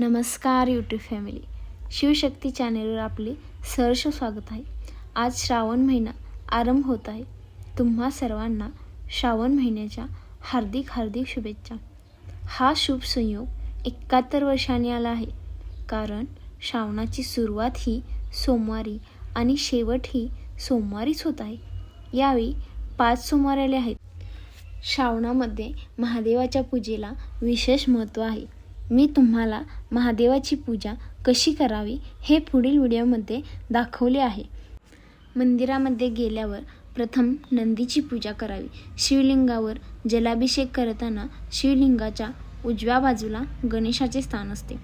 नमस्कार YouTube family Shivshakti चॅनेलवर आपले सहर्ष स्वागत आहे. आज श्रावण महिना आरंभ होत आहे. तुम्हा सर्वांना श्रावण महिन्याच्या हार्दिक हार्दिक शुभेच्छा. हा शुभ संयोग एकाहत्तर वर्षांनी आला आहे. कारण श्रावणाची सुरुवात ही सोमवारी आणि शेवट ही सोमवारीच होत आहे. यावेळी पाच सोमवार आले आहेत. श्रावणामध्ये महादेवाच्या पूजेला विशेष महत्त्व आहे. मी तुम्हाला महादेवाची पूजा कशी करावी हे पुढील व्हिडिओमध्ये दाखवले आहे. मंदिरामध्ये गेल्यावर प्रथम नंदीची पूजा करावी. शिवलिंगावर जलाभिषेक करताना शिवलिंगाच्या उजव्या बाजूला गणेशाचे स्थान असते.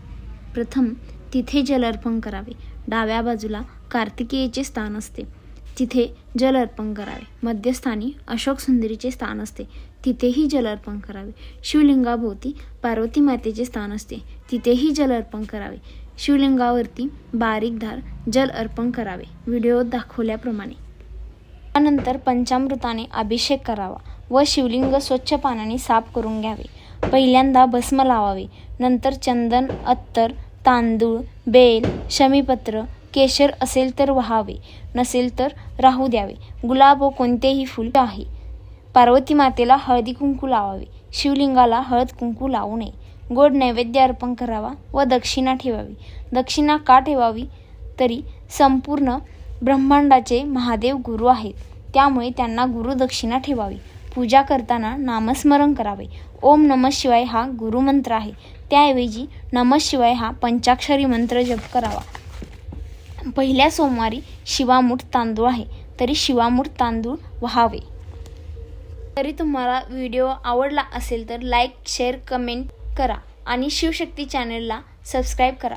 प्रथम तिथे जल अर्पण करावे. डाव्या बाजूला कार्तिकेयचे स्थान असते. तिथे जल अर्पण करावे. मध्यस्थानी अशोक सुंदरीचे स्थान असते. तिथेही जल अर्पण करावे. शिवलिंगाभोवती पार्वती मातेचे स्थान असते. तिथेही जल अर्पण करावे. शिवलिंगावरती बारीक धार जल अर्पण करावे. व्हिडिओत दाखवल्याप्रमाणे. त्यानंतर पंचामृताने अभिषेक करावा व शिवलिंग स्वच्छ पाण्याने साफ करून घ्यावे. पहिल्यांदा भस्म लावावे. नंतर चंदन अत्तर तांदूळ बेल शमीपत्र केशर असेल तर व्हावे नसेल तर राहू द्यावे. गुलाब व कोणतेही फूल आहे. पार्वती मातेला हळदी कुंकू लावावे. शिवलिंगाला हळद कुंकू लावू नये. गोड नैवेद्य अर्पण करावा व दक्षिणा ठेवावी. दक्षिणा का ठेवावी? तरी संपूर्ण ब्रह्मांडाचे महादेव गुरु आहेत. त्यामुळे त्यांना गुरुदक्षिणा ठेवावी. पूजा करताना नामस्मरण करावे. ओम नम शिवाय हा गुरुमंत्र आहे. त्याऐवजी नम शिवाय हा पंचाक्षरी मंत्र जप करावा. पहिल्या सोमवारी शिवामूठ तांदूळ आहे तरी शिवामूठ तांदूळ व्हावे. तरी तुम्हाला व्हिडिओ आवडला असेल तर लाईक शेअर कमेंट करा आणि शिवशक्ती चॅनलला सबस्क्राईब करा.